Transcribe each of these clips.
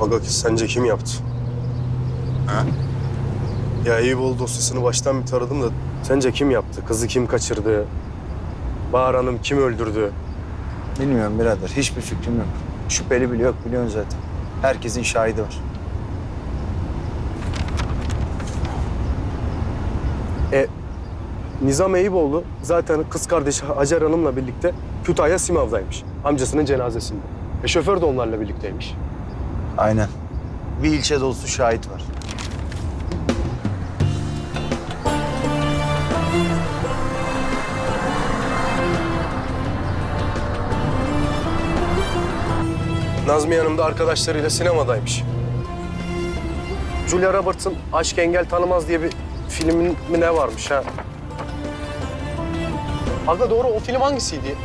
Aga sence kim yaptı? Ha? Ya Eyüboğlu dosyasını baştan bir taradım da sence kim yaptı? Kızı kim kaçırdı? Bahar Hanım kim öldürdü? Bilmiyorum birader. Hiçbir fikrim yok. Şüpheli bile yok biliyorsun zaten. Herkesin şahidi var. E, Nizam Eyüboğlu zaten kız kardeşi Hacer Hanım'la birlikte Kütahya Simav'daymış. Amcasının cenazesinde. E şoför de onlarla birlikteymiş. Aynen. Bir ilçe dolusu şahit var. Nazmiye Hanım da arkadaşlarıyla sinemadaymış. Julia Roberts'ın Aşk Engel Tanımaz diye bir filmin mi ne varmış ha? Aga doğru o film hangisiydi?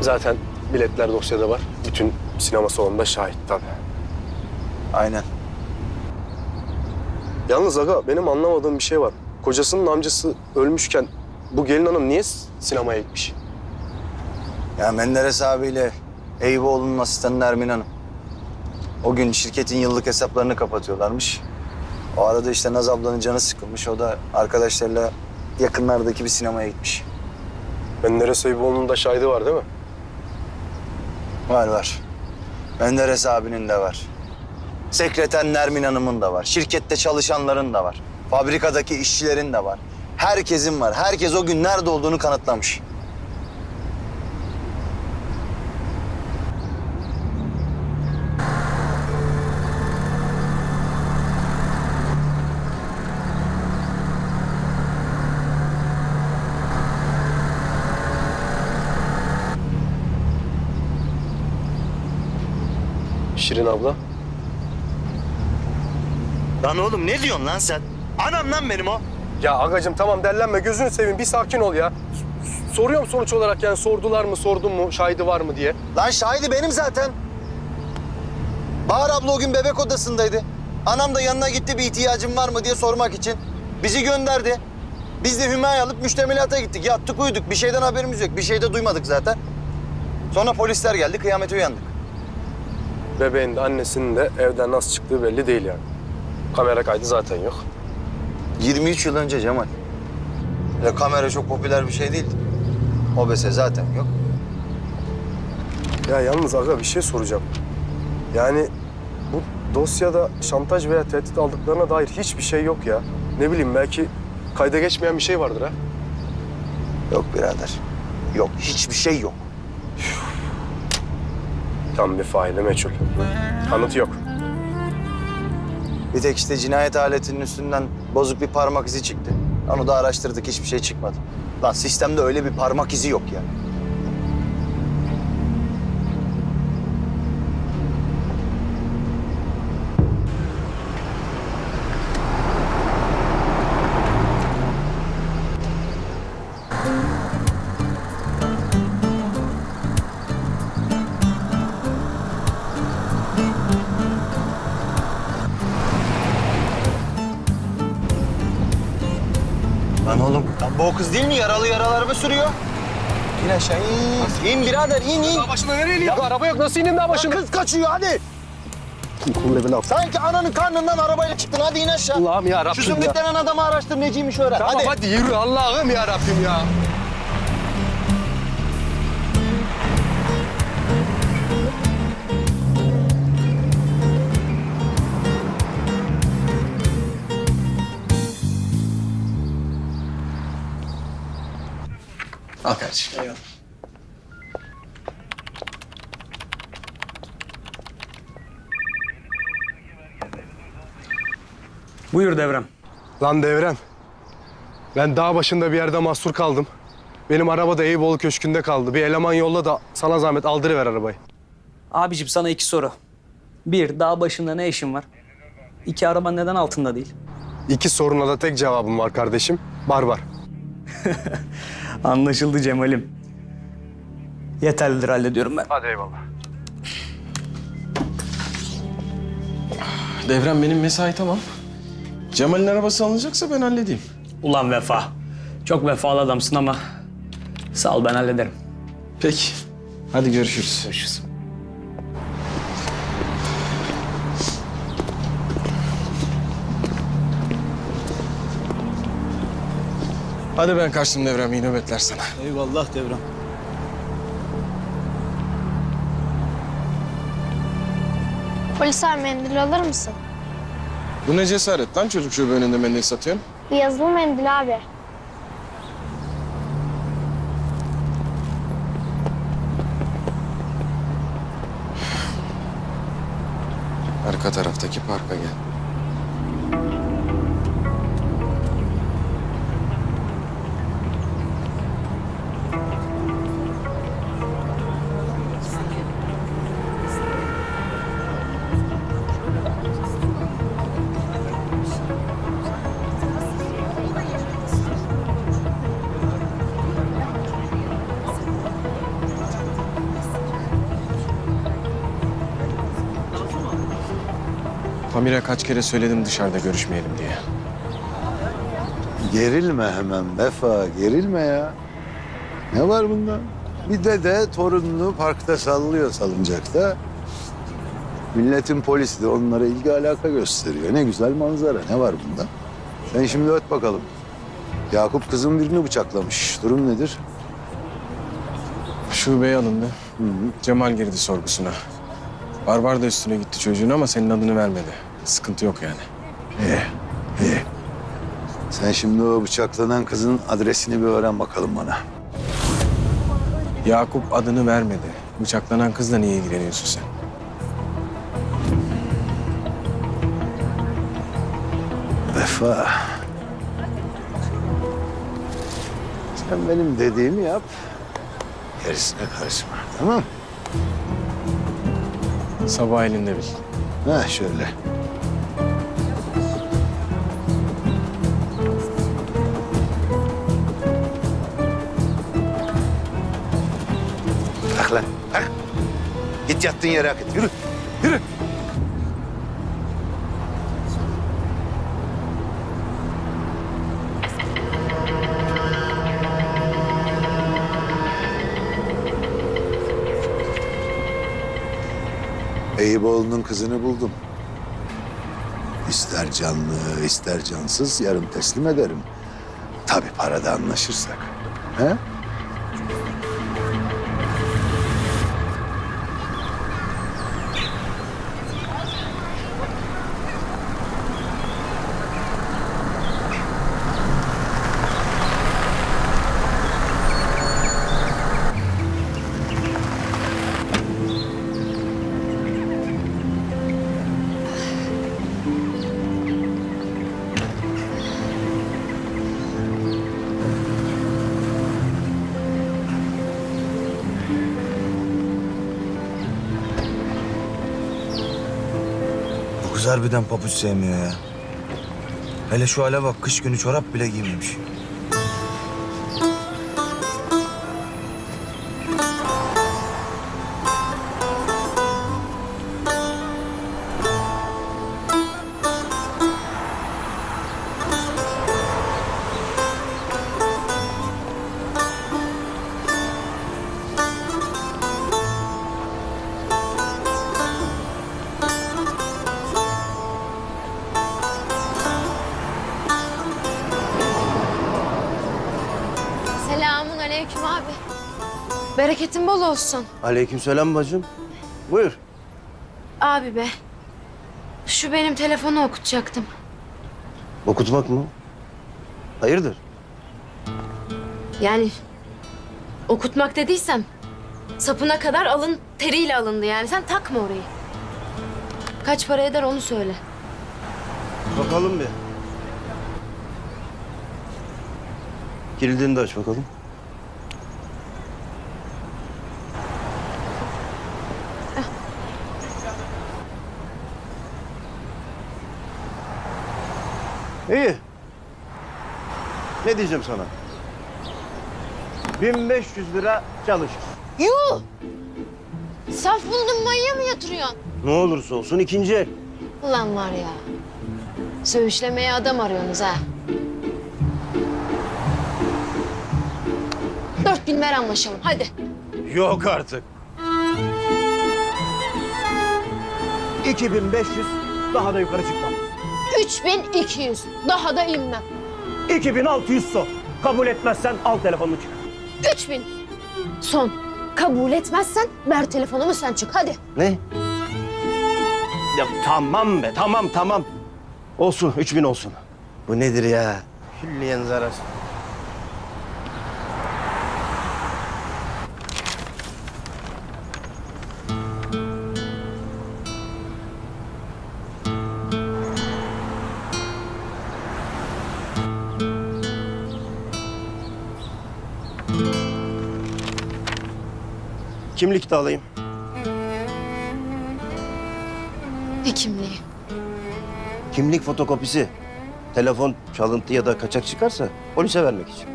Zaten biletler dosyada var. Bütün sinema salonunda şahit tabii. Aynen. Yalnız aga benim anlamadığım bir şey var. Kocasının amcası ölmüşken bu gelin hanım niye sinemaya gitmiş? Ya Menderes abiyle Eyüboğlu'nun asistanı Nermin Hanım. O gün şirketin yıllık hesaplarını kapatıyorlarmış. O arada işte Naz ablanın canı sıkılmış. O da arkadaşlarıyla yakınlardaki bir sinemaya gitmiş. Menderes Eyüboğlu'nun da şahidi var değil mi? Var var. Menderes abinin de var. Sekreter Nermin Hanım'ın da var. Şirkette çalışanların da var. Fabrikadaki işçilerin de var. Herkesin var. Herkes o gün nerede olduğunu kanıtlamış. Şirin abla. Lan oğlum ne diyorsun lan sen? Anam lan benim o. Ya agacım tamam derlenme gözünü seveyim bir sakin ol ya. S- Soruyorum sonuç olarak yani sordular mı sordun mu şahidi var mı diye. Lan şahidi benim zaten. Bahar abla o gün bebek odasındaydı. Anam da yanına gitti bir ihtiyacın var mı diye sormak için. Bizi gönderdi. Biz de Hümayı alıp müştemilata gittik. Yattık uyuduk. Bir şeyden haberimiz yok. Bir şey de duymadık zaten. Sonra polisler geldi. Kıyamete uyandık. Bebeğin de annesinin de evden nasıl çıktığı belli değil yani. Kamera kaydı zaten yok. 23 yıl önce Cemal. Öyle kamera çok popüler bir şey değildi. OBS zaten yok. Ya yalnız aga bir şey soracağım. Yani bu dosyada şantaj veya tehdit aldıklarına dair hiçbir şey yok ya. Ne bileyim belki kayda geçmeyen bir şey vardır ha. Yok birader. Yok. Hiçbir şey yok. Tam bir faili meçhul. Kanıt yok. Bir tek işte cinayet aletinin üstünden bozuk bir parmak izi çıktı. Onu da araştırdık. Hiçbir şey çıkmadı. Lan sistemde öyle bir parmak izi yok ya. Bu o kız değil mi? Yaralı yaralarımı sürüyor. İn aşağı in. İn birader in in. Daha başına nereye iniyor? Araba yok nasıl ineyim daha Lan başına? kız kaçıyor hadi. Sanki ananın karnından arabayla çıktın. Hadi in aşağı. Allah'ım ya Şu Rabbim zümrüt ya. denen adamı araştır neciymiş öğren. Tamam hadi. hadi. yürü Allah'ım ya Rabbim ya. Al kardeşim. Buyur Devrem. Lan Devrem. Ben dağ başında bir yerde mahsur kaldım. Benim araba da Eyüboğlu Köşkü'nde kaldı. Bir eleman yolla da sana zahmet aldırıver arabayı. Abicim sana iki soru. Bir, dağ başında ne işin var? İki, araba neden altında değil? İki soruna da tek cevabım var kardeşim. Barbar. Anlaşıldı Cemal'im. Yeterlidir hallediyorum ben. Hadi eyvallah. Devrem benim mesai tamam. Cemal'in arabası alınacaksa ben halledeyim. Ulan Vefa. Çok vefalı adamsın ama sağ ol ben hallederim. Peki. Hadi görüşürüz. Görüşürüz. Hadi ben kaçtım Devrem. İyi nöbetler sana. Eyvallah Devrem. Polisler mendil alır mısın? Bu ne cesaret lan çocuk şube önünde mendil satıyorsun? Yazılı mendil abi. Arka taraftaki parka gel. Pamir'e kaç kere söyledim dışarıda görüşmeyelim diye. Gerilme hemen Vefa, gerilme ya. Ne var bunda? Bir dede torununu parkta sallıyor salıncakta. Milletin polisi de onlara ilgi alaka gösteriyor. Ne güzel manzara, ne var bunda? Sen şimdi öt bakalım. Yakup kızın birini bıçaklamış. Durum nedir? Şubeye alındı. Cemal girdi sorgusuna. Barbar da üstüne gitti çocuğun ama senin adını vermedi. Sıkıntı yok yani. İyi, iyi. Sen şimdi o bıçaklanan kızın adresini bir öğren bakalım bana. Yakup adını vermedi. Bıçaklanan kızla niye ilgileniyorsun sen? Vefa. Sen benim dediğimi yap. Gerisine karışma, tamam Sabah elinde bil. Ha şöyle. Kalk lan, kalk. Git yattığın yere hak et. Yürü, yürü. Eyüboğlu'nun kızını buldum. İster canlı, ister cansız yarın teslim ederim. Tabii parada anlaşırsak. He? Harbiden papuç sevmiyor ya. Hele şu hale bak kış günü çorap bile giymemiş. Bereketin bol olsun. Aleykümselam bacım. Buyur. Abi be. Şu benim telefonu okutacaktım. Okutmak mı? Hayırdır? Yani okutmak dediysem sapına kadar alın teriyle alındı yani. Sen takma orayı. Kaç para eder onu söyle. Bakalım bir. Kilidini de aç bakalım. İyi. Ne diyeceğim sana? 1500 lira çalışır. Yuh! Saf buldum manyaya mı yatırıyorsun? Ne olursa olsun ikinci el. Ulan var ya. Söğüşlemeye adam arıyorsunuz ha. Dört bin ver anlaşalım hadi. Yok artık. 2500 daha da yukarı çıkma. 3200. Daha da inmem. 2600 son. Kabul etmezsen al telefonunu çık. 3000. Son. Kabul etmezsen ver telefonumu sen çık hadi. Ne? Ya tamam be tamam tamam. Olsun 3000 olsun. Bu nedir ya? Külliyen zarar. Kimlik de alayım. Ne kimliği? Kimlik fotokopisi. Telefon çalıntı ya da kaçak çıkarsa polise vermek için.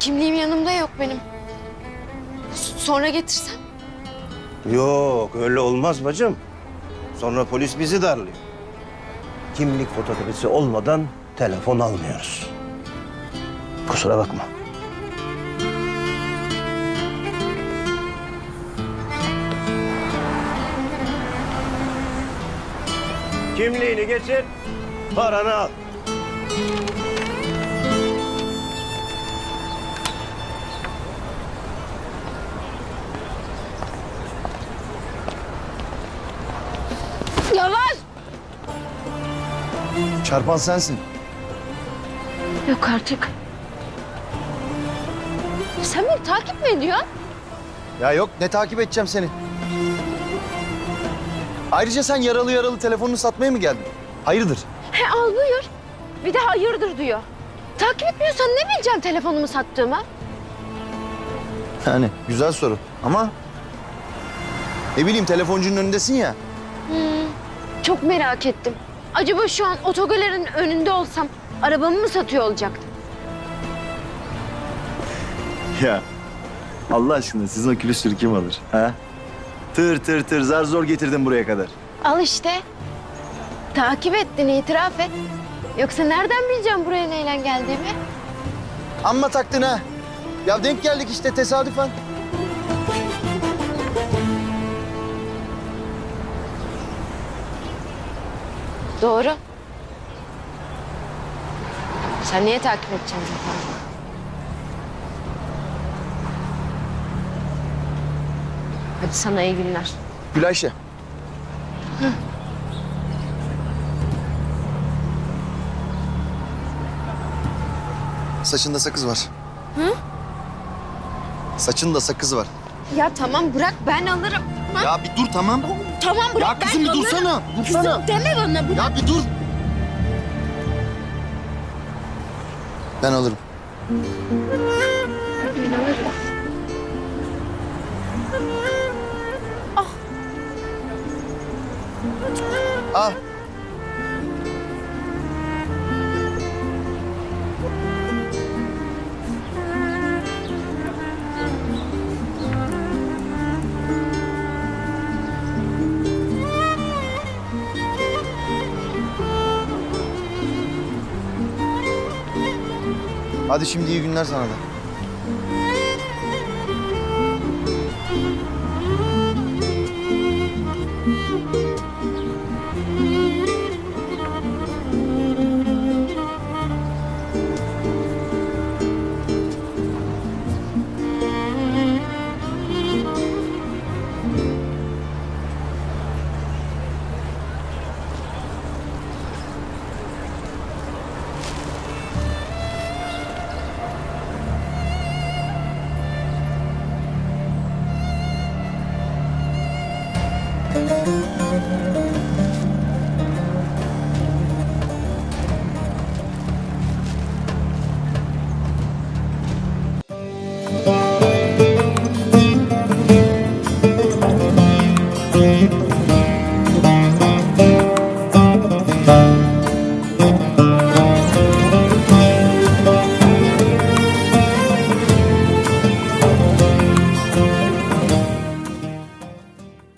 Kimliğim yanımda yok benim. S- Sonra getirsem. Yok öyle olmaz bacım. Sonra polis bizi darlıyor. Kimlik fotokopisi olmadan telefon almıyoruz. Kusura bakma. Kimliğini getir, paranı al. Yavaş. Çarpan sensin. Yok artık. Sen beni takip mi ediyorsun? Ya yok ne takip edeceğim seni. Ayrıca sen yaralı yaralı telefonunu satmaya mı geldin? Hayırdır? He al buyur. Bir de hayırdır diyor. Takip etmiyorsan ne bileceksin telefonumu sattığımı? Yani güzel soru ama... Ne bileyim telefoncunun önündesin ya. Çok merak ettim. Acaba şu an otogalerin önünde olsam arabamı mı satıyor olacaktım? Ya Allah aşkına sizin o külüstürü kim alır? Ha? Tır tır tır zar zor getirdim buraya kadar. Al işte. Takip ettin itiraf et. Yoksa nereden bileceğim buraya neyle geldiğimi? Amma taktın ha. Ya denk geldik işte tesadüfen. Doğru. Sen niye takip edeceksin zaten? Hadi sana iyi günler. Gülayşe. Saçında sakız var. Hı? Saçında sakız var. Ya tamam bırak ben alırım. Ha? Ya bir dur tamam. Tamam bırak Ya kızım ben bir alırım. dursana. Dursana. Kızım deme bana bırak. Ya bir dur. Ben alırım. Alırım. Ah. Hadi şimdi iyi günler sana da.